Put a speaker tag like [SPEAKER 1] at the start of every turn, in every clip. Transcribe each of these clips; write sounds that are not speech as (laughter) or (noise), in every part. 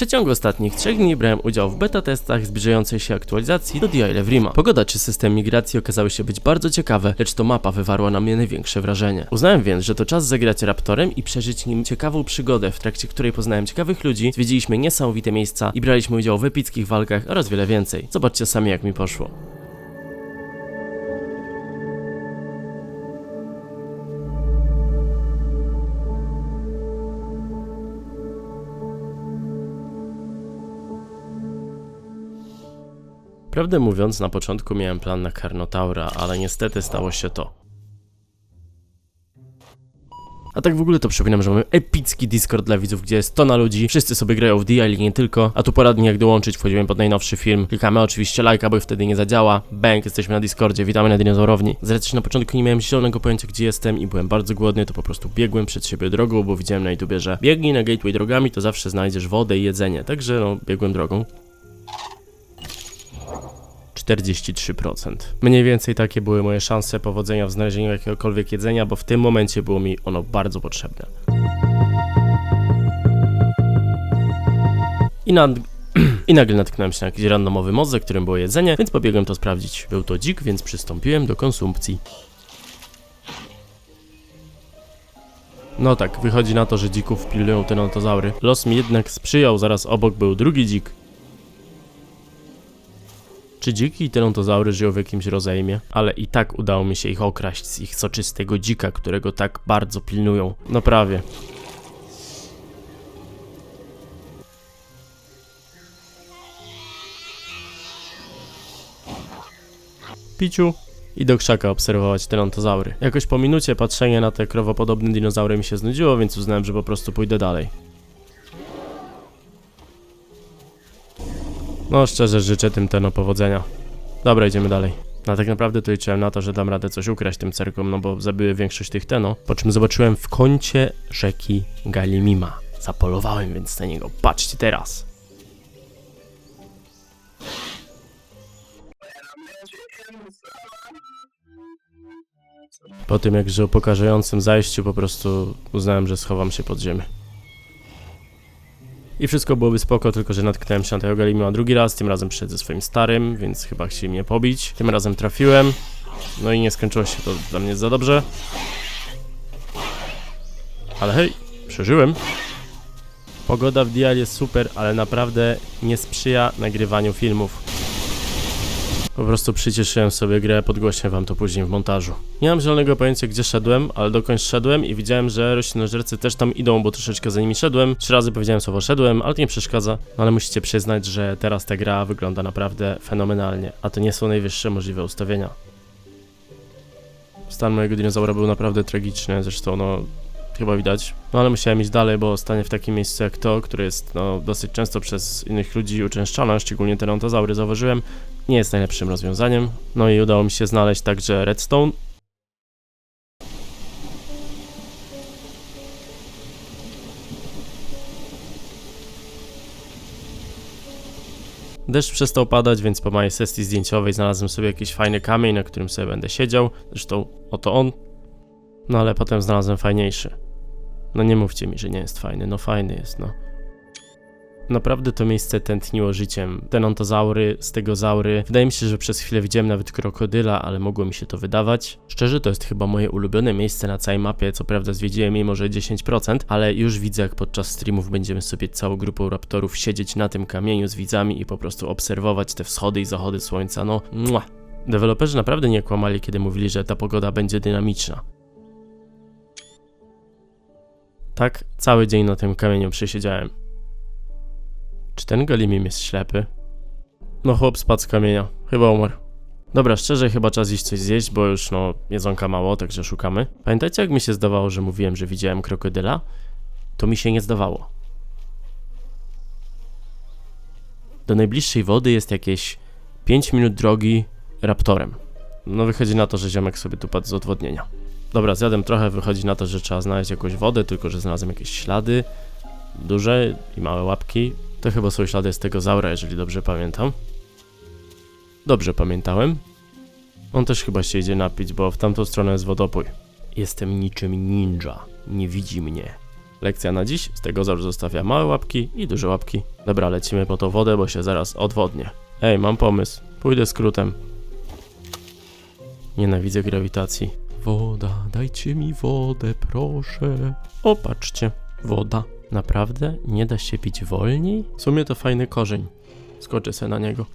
[SPEAKER 1] przeciągu ostatnich trzech dni brałem udział w beta testach zbliżającej się aktualizacji do DI Rima. Pogoda czy system migracji okazały się być bardzo ciekawe, lecz to mapa wywarła na mnie największe wrażenie. Uznałem więc, że to czas zagrać Raptorem i przeżyć nim ciekawą przygodę, w trakcie której poznałem ciekawych ludzi, zwiedziliśmy niesamowite miejsca i braliśmy udział w epickich walkach oraz wiele więcej. Zobaczcie sami jak mi poszło. Prawdę mówiąc, na początku miałem plan na Karnotaura, ale niestety stało się to. A tak w ogóle to przypominam, że mamy epicki Discord dla widzów, gdzie jest tona ludzi, wszyscy sobie grają w DI, ale nie tylko, a tu poradnie jak dołączyć, wchodzimy pod najnowszy film, klikamy oczywiście lajka, bo wtedy nie zadziała, bang, jesteśmy na Discordzie, witamy na dinozaurowni. Z racji, że na początku nie miałem zielonego pojęcia gdzie jestem i byłem bardzo głodny, to po prostu biegłem przed siebie drogą, bo widziałem na YouTubie, że biegnij na Gateway drogami, to zawsze znajdziesz wodę i jedzenie, także no, biegłem drogą. 43%. Mniej więcej takie były moje szanse powodzenia w znalezieniu jakiegokolwiek jedzenia, bo w tym momencie było mi ono bardzo potrzebne. I, nad... (clears throat) I nagle natknąłem się na jakiś randomowy za którym było jedzenie, więc pobiegłem to sprawdzić. Był to dzik, więc przystąpiłem do konsumpcji. No tak, wychodzi na to, że dzików pilnują tenotozaury. Los mi jednak sprzyjał, zaraz obok był drugi dzik. Czy dziki i tenotozaury żyją w jakimś rozejmie? Ale i tak udało mi się ich okraść z ich soczystego dzika, którego tak bardzo pilnują. No prawie. Piciu. I do krzaka obserwować tenotozaury. Jakoś po minucie patrzenia na te krowopodobne dinozaury mi się znudziło, więc uznałem, że po prostu pójdę dalej. No szczerze życzę tym Teno powodzenia. Dobra, idziemy dalej. No tak naprawdę to liczyłem na to, że dam radę coś ukraść tym cerkom, no bo zabiły większość tych Teno. Po czym zobaczyłem w kącie rzeki Galimima. Zapolowałem więc na niego. Patrzcie teraz. Po tym jakże upokarzającym zajściu po prostu uznałem, że schowam się pod ziemię. I wszystko byłoby spoko, tylko że natknąłem się na tego Galimima drugi raz, tym razem przyszedł ze swoim starym, więc chyba chcieli mnie pobić. Tym razem trafiłem, no i nie skończyło się to dla mnie za dobrze. Ale hej, przeżyłem. Pogoda w Dial jest super, ale naprawdę nie sprzyja nagrywaniu filmów. Po prostu przycieszyłem sobie grę, podgłośnię wam to później w montażu. Nie mam zielonego pojęcia gdzie szedłem, ale dokąd szedłem i widziałem, że roślinożercy też tam idą, bo troszeczkę za nimi szedłem. Trzy razy powiedziałem słowo szedłem, ale to nie przeszkadza. No ale musicie przyznać, że teraz ta gra wygląda naprawdę fenomenalnie, a to nie są najwyższe możliwe ustawienia. Stan mojego dinozaura był naprawdę tragiczny, zresztą no chyba widać. No ale musiałem iść dalej, bo stanie w takim miejscu jak to, które jest no dosyć często przez innych ludzi uczęszczane, szczególnie terontozaury zauważyłem, nie jest najlepszym rozwiązaniem. No i udało mi się znaleźć także redstone. Deszcz przestał padać, więc po mojej sesji zdjęciowej znalazłem sobie jakiś fajny kamień, na którym sobie będę siedział. Zresztą oto on. No ale potem znalazłem fajniejszy. No nie mówcie mi, że nie jest fajny. No fajny jest, no. Naprawdę to miejsce tętniło życiem. Tenantozaury, stegozaury. Wydaje mi się, że przez chwilę widziałem nawet krokodyla, ale mogło mi się to wydawać. Szczerze, to jest chyba moje ulubione miejsce na całej mapie. Co prawda zwiedziłem jej może 10%, ale już widzę, jak podczas streamów będziemy sobie całą grupą raptorów siedzieć na tym kamieniu z widzami i po prostu obserwować te wschody i zachody słońca. No, mua. Deweloperzy naprawdę nie kłamali, kiedy mówili, że ta pogoda będzie dynamiczna. Tak, cały dzień na tym kamieniu przesiedziałem. Czy ten Galimim jest ślepy? No chłop spadł z kamienia. Chyba umarł. Dobra, szczerze chyba czas iść coś zjeść, bo już no jedzonka mało, także szukamy. Pamiętacie jak mi się zdawało, że mówiłem, że widziałem krokodyla? To mi się nie zdawało. Do najbliższej wody jest jakieś 5 minut drogi raptorem. No wychodzi na to, że ziomek sobie tu padł z odwodnienia. Dobra, zjadłem trochę, wychodzi na to, że trzeba znaleźć jakąś wodę, tylko że znalazłem jakieś ślady. Duże i małe łapki. To chyba są ślady z tego zaura, jeżeli dobrze pamiętam. Dobrze pamiętałem. On też chyba się idzie napić, bo w tamtą stronę jest wodopój. Jestem niczym ninja. Nie widzi mnie. Lekcja na dziś, Stegozaur zostawia małe łapki i duże łapki. Dobra, lecimy po tą wodę, bo się zaraz odwodnię. Ej, mam pomysł. Pójdę skrótem. Nienawidzę grawitacji. Woda, dajcie mi wodę, proszę. O, patrzcie, woda. Naprawdę nie da się pić wolniej? W sumie to fajny korzeń. Skoczę se na niego.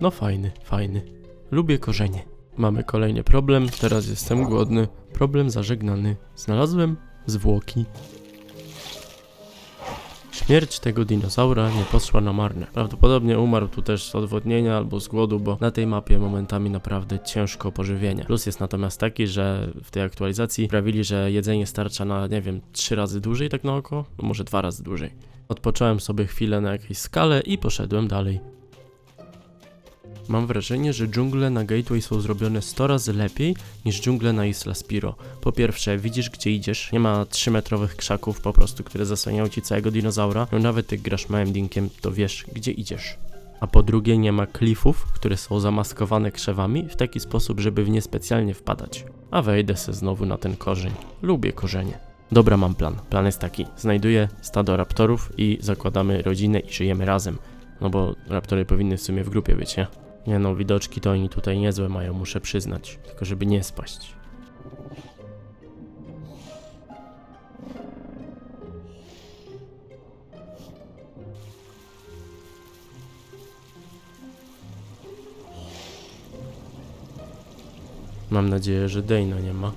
[SPEAKER 1] No fajny, fajny. Lubię korzenie. Mamy kolejny problem, teraz jestem głodny. Problem zażegnany. Znalazłem zwłoki. Śmierć tego dinozaura nie poszła na marne. Prawdopodobnie umarł tu też z odwodnienia albo z głodu, bo na tej mapie momentami naprawdę ciężko pożywienie. Plus jest natomiast taki, że w tej aktualizacji sprawili, że jedzenie starcza na, nie wiem, trzy razy dłużej tak na oko, no może dwa razy dłużej. Odpocząłem sobie chwilę na jakiejś skale i poszedłem dalej. Mam wrażenie, że dżungle na Gateway są zrobione 100 razy lepiej niż dżungle na Isla Spiro. Po pierwsze, widzisz gdzie idziesz, nie ma 3-metrowych krzaków po prostu, które zasłaniają ci całego dinozaura. No nawet jak grasz małym dinkiem, to wiesz gdzie idziesz. A po drugie, nie ma klifów, które są zamaskowane krzewami w taki sposób, żeby w nie specjalnie wpadać. A wejdę se znowu na ten korzeń. Lubię korzenie. Dobra, mam plan. Plan jest taki. Znajduję stado raptorów i zakładamy rodzinę i żyjemy razem. No bo raptory powinny w sumie w grupie być, nie? Nie no, widoczki to oni tutaj niezłe mają, muszę przyznać. Tylko żeby nie spaść. Mam nadzieję, że Dejno nie ma.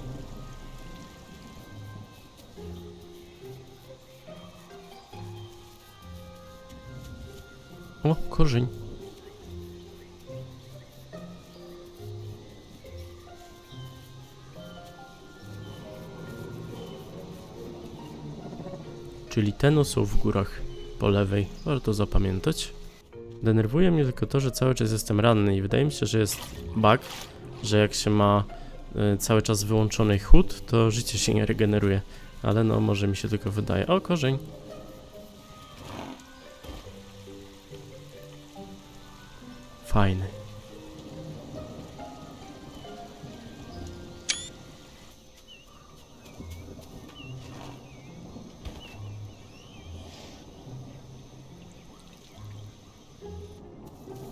[SPEAKER 1] O, korzeń. Czyli te są w górach po lewej. Warto zapamiętać. Denerwuje mnie tylko to, że cały czas jestem ranny i wydaje mi się, że jest bug, że jak się ma y, cały czas wyłączony chód, to życie się nie regeneruje. Ale no, może mi się tylko wydaje. O, korzeń. Fajny.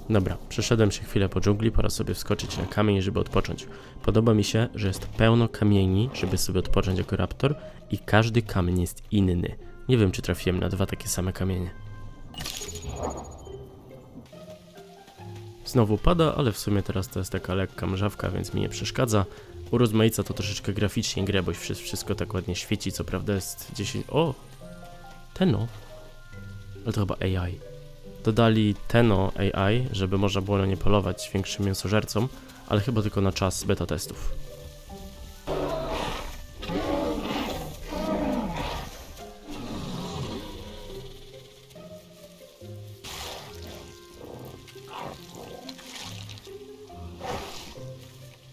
[SPEAKER 1] Dobra, przeszedłem się chwilę po dżungli, pora sobie wskoczyć na kamień, żeby odpocząć. Podoba mi się, że jest pełno kamieni, żeby sobie odpocząć jako raptor i każdy kamień jest inny. Nie wiem, czy trafiłem na dwa takie same kamienie. Znowu pada, ale w sumie teraz to jest taka lekka mrzawka, więc mi nie przeszkadza. Urozmaica to troszeczkę graficznie grę, bo wszy- wszystko tak ładnie świeci, co prawda jest 10... O! Teno! Ale to chyba AI. Dodali Teno AI, żeby można było na nie polować większym mięsożercom, ale chyba tylko na czas beta testów.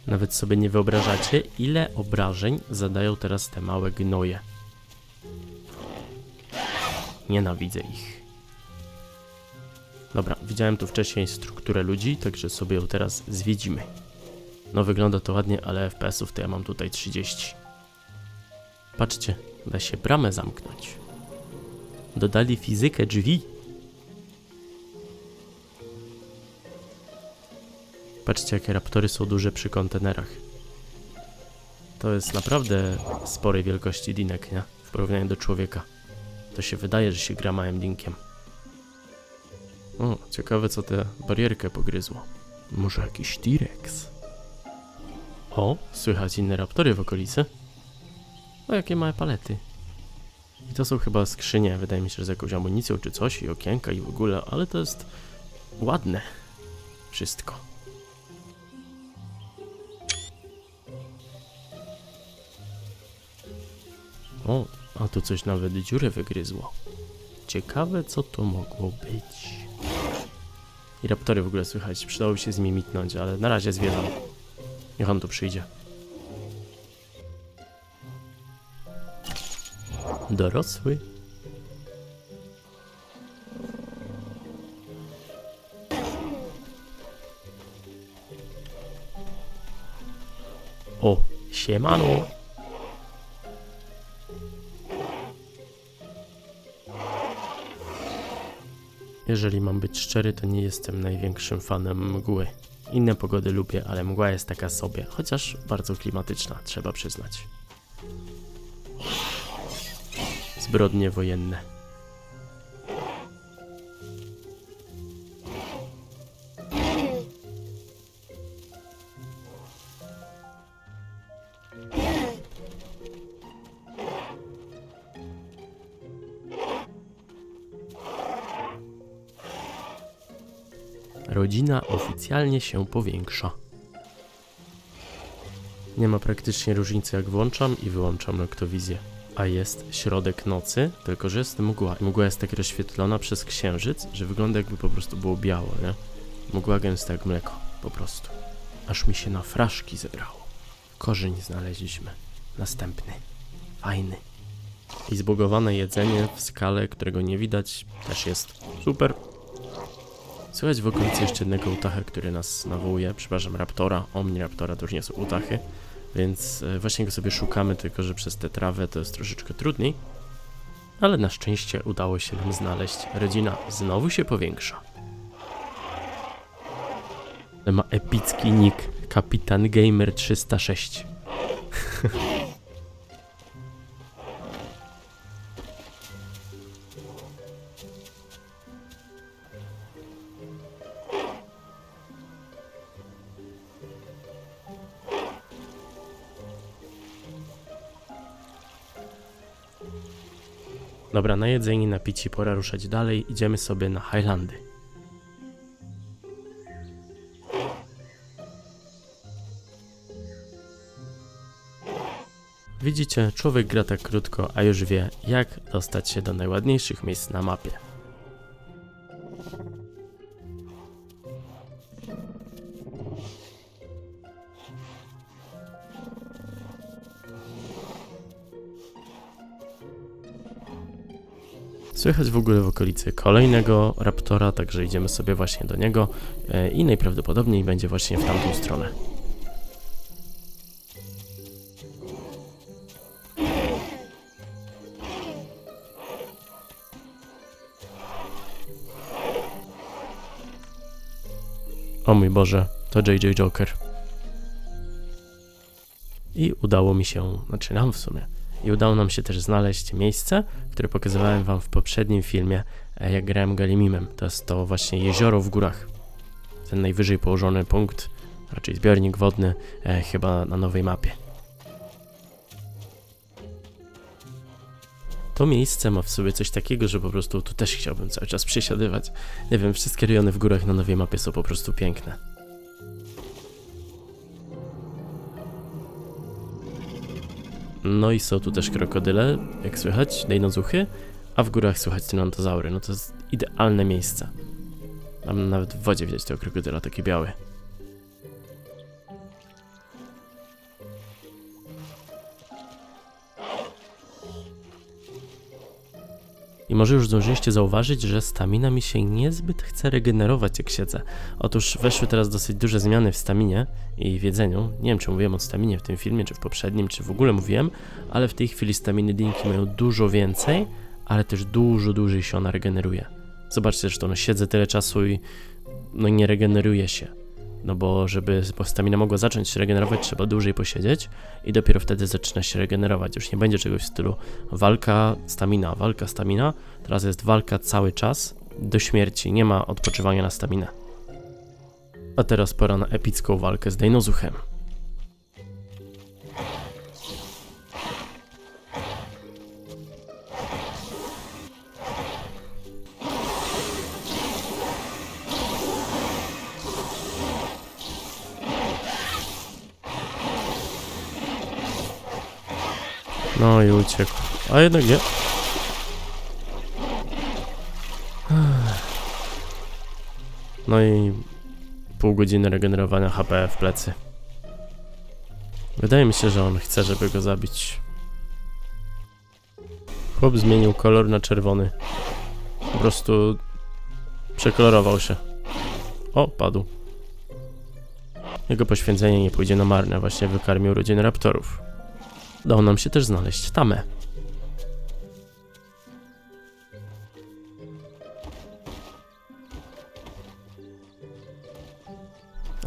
[SPEAKER 1] Nawet sobie nie wyobrażacie, ile obrażeń zadają teraz te małe gnoje. Nienawidzę ich. Dobra, widziałem tu wcześniej strukturę ludzi, także sobie ją teraz zwiedzimy. No wygląda to ładnie, ale FPS-ów to ja mam tutaj 30. Patrzcie, da się bramę zamknąć. Dodali fizykę drzwi. Patrzcie, jakie raptory są duże przy kontenerach. To jest naprawdę sporej wielkości dinek, nie? W porównaniu do człowieka. To się wydaje, że się gra małym dinkiem. O, ciekawe co tę barierkę pogryzło. Może jakiś T-Rex? O, słychać inne raptory w okolicy. O, jakie małe palety. I to są chyba skrzynie, wydaje mi się, z jakąś amunicją czy coś i okienka i w ogóle, ale to jest ładne. Wszystko. O, a tu coś nawet dziurę wygryzło. Ciekawe co to mogło być. I raptory w ogóle słychać. Przydałoby się z nimi mitnąć, ale na razie zwiedzam. Niech on tu przyjdzie. Dorosły. O, siemano. Jeżeli mam być szczery, to nie jestem największym fanem mgły. Inne pogody lubię, ale mgła jest taka sobie, chociaż bardzo klimatyczna, trzeba przyznać. Zbrodnie wojenne. Rodzina oficjalnie się powiększa. Nie ma praktycznie różnicy jak włączam i wyłączam noktowizję. A jest środek nocy, tylko że jest mgła. Mgła jest tak rozświetlona przez księżyc, że wygląda jakby po prostu było biało, nie? Mgła gęsta jak mleko, po prostu. Aż mi się na fraszki zebrało. Korzeń znaleźliśmy. Następny. Fajny. I zbugowane jedzenie w skale, którego nie widać, też jest super. Słychać w okolicy jeszcze jednego utacha, który nas nawołuje, przepraszam, raptora, omniraptora, to już nie są utachy, więc e, właśnie go sobie szukamy, tylko że przez tę trawę to jest troszeczkę trudniej. Ale na szczęście udało się nam znaleźć. Rodzina znowu się powiększa. Ma epicki nick, Kapitan Gamer 306. (laughs) Dobra, na jedzenie, na picie pora ruszać dalej. Idziemy sobie na Highlandy. Widzicie, człowiek gra tak krótko, a już wie, jak dostać się do najładniejszych miejsc na mapie. Słychać w ogóle w okolicy kolejnego raptora, także idziemy sobie właśnie do niego e, i najprawdopodobniej będzie właśnie w tamtą stronę. O mój Boże, to JJ Joker. I udało mi się, znaczy nam w sumie, i udało nam się też znaleźć miejsce, które pokazywałem wam w poprzednim filmie, e, jak grałem Galimimem. To jest to właśnie jezioro w górach. Ten najwyżej położony punkt, raczej zbiornik wodny, e, chyba na nowej mapie. To miejsce ma w sobie coś takiego, że po prostu tu też chciałbym cały czas przesiadywać. Nie wiem, wszystkie rejony w górach na nowej mapie są po prostu piękne. No i są tu też krokodyle, jak słychać, dejnozuchy, a w górach słychać tynantozaury. No to jest idealne miejsce. Mam nawet w wodzie widać tego krokodyla, taki biały. I może już zdążyliście zauważyć, że stamina mi się niezbyt chce regenerować jak siedzę. Otóż weszły teraz dosyć duże zmiany w staminie i w jedzeniu. Nie wiem, czy mówiłem o staminie w tym filmie, czy w poprzednim, czy w ogóle mówiłem, ale w tej chwili staminy dinki mają dużo więcej, ale też dużo dłużej się ona regeneruje. Zobaczcie zresztą, no siedzę tyle czasu i no nie regeneruje się. No bo żeby bo stamina mogła zacząć się regenerować, trzeba dłużej posiedzieć i dopiero wtedy zaczyna się regenerować. Już nie będzie czegoś w stylu walka, stamina, walka, stamina. Teraz jest walka cały czas do śmierci. Nie ma odpoczywania na staminę. A teraz pora na epicką walkę z Dejnozuchem. No i uciekł. A jednak nie. No i pół godziny regenerowania HP w plecy. Wydaje mi się, że on chce, żeby go zabić. Chłop zmienił kolor na czerwony. Po prostu przekolorował się. O, padł. Jego poświęcenie nie pójdzie na marne, właśnie wykarmił rodzinę raptorów. Udało nam się też znaleźć tamę.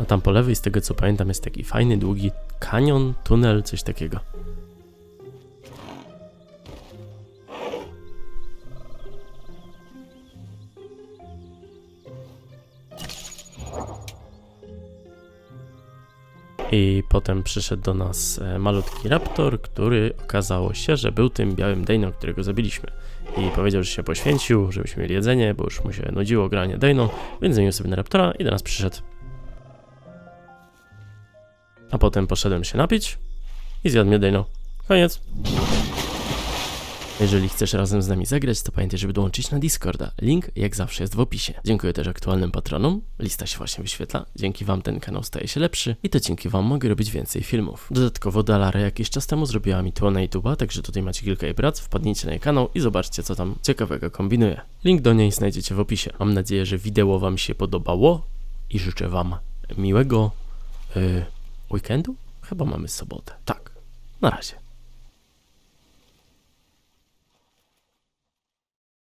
[SPEAKER 1] A tam po lewej, z tego co pamiętam, jest taki fajny, długi kanion, tunel, coś takiego. I potem przyszedł do nas e, malutki raptor, który okazało się, że był tym białym Dejno, którego zabiliśmy. I powiedział, że się poświęcił, żebyśmy mieli jedzenie, bo już mu się nudziło granie Dejno, więc zamienił sobie na raptora i do nas przyszedł. A potem poszedłem się napić i zjadł mnie Dejno. Koniec. Jeżeli chcesz razem z nami zagrać, to pamiętaj, żeby dołączyć na Discorda. Link jak zawsze jest w opisie. Dziękuję też aktualnym patronom. Lista się właśnie wyświetla. Dzięki wam ten kanał staje się lepszy i to dzięki wam mogę robić więcej filmów. Dodatkowo Dalara jakiś czas temu zrobiła mi tło na YouTube'a, także tutaj macie kilka jej prac. Wpadnijcie na jej kanał i zobaczcie, co tam ciekawego kombinuje. Link do niej znajdziecie w opisie. Mam nadzieję, że wideo wam się podobało i życzę wam miłego yy, weekendu. Chyba mamy sobotę. Tak. Na razie.